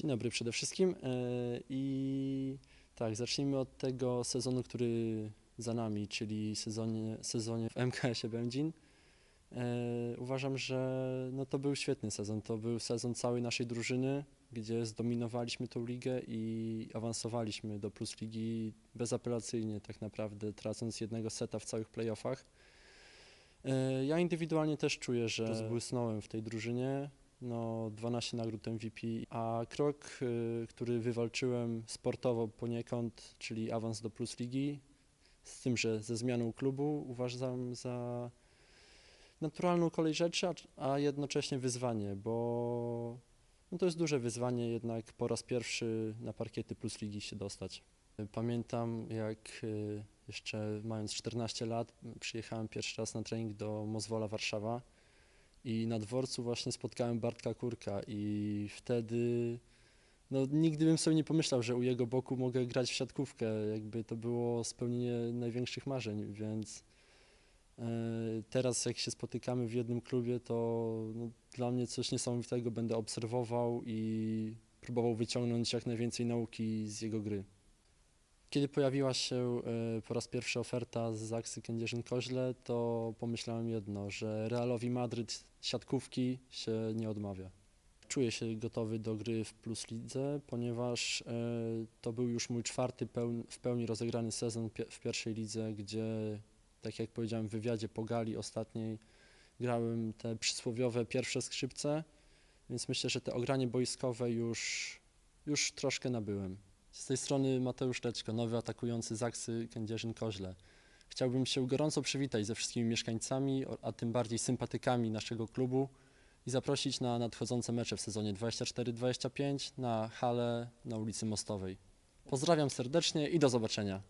Dzień dobry przede wszystkim. E, I tak, zacznijmy od tego sezonu, który za nami, czyli sezonie, sezonie w MKS-ie Będzin. E, Uważam, że no to był świetny sezon. To był sezon całej naszej drużyny, gdzie zdominowaliśmy tą ligę i awansowaliśmy do Plus Ligi bezapelacyjnie tak naprawdę, tracąc jednego seta w całych playoffach. E, Ja indywidualnie też czuję, że rozbłysnąłem w tej drużynie. No, 12 nagród MVP, a krok, y, który wywalczyłem sportowo poniekąd, czyli awans do Plus Ligi, z tym, że ze zmianą klubu uważam za naturalną kolej rzeczy, a, jednocześnie wyzwanie, bo no to jest duże wyzwanie jednak po raz pierwszy na parkiety Plus Ligi się dostać. Pamiętam jak y, jeszcze mając 14 lat przyjechałem pierwszy raz na trening do Mozwola Warszawa i na dworcu właśnie spotkałem Bartka Kurka i wtedy no, nigdy bym sobie nie pomyślał, że u jego boku mogę grać w siatkówkę. Jakby to było spełnienie największych marzeń, więc e, teraz jak się spotykamy w jednym klubie, to no, dla mnie coś niesamowitego będę obserwował i próbował wyciągnąć jak najwięcej nauki z jego gry. Kiedy pojawiła się e, po raz pierwszy oferta z Zaksy Kędzierzyn-Koźle, to pomyślałem jedno, że Realowi Madryt siatkówki się nie odmawia. Czuję się gotowy do gry w Plus Lidze, ponieważ e, to był już mój czwarty w pełni rozegrany sezon w pierwszej lidze, gdzie, tak jak powiedziałem w wywiadzie po gali ostatniej, grałem te przysłowiowe pierwsze skrzypce, więc myślę, że te ogranie boiskowe już, już troszkę nabyłem. Z tej strony Mateusz Leczko, nowy atakujący Zaksy Kędzierzyn-Koźle. Chciałbym się gorąco przywitać ze wszystkimi mieszkańcami, a tym bardziej sympatykami naszego klubu i zaprosić na nadchodzące mecze w sezonie 24-25 na halę na ulicy Mostowej. Pozdrawiam serdecznie i do zobaczenia.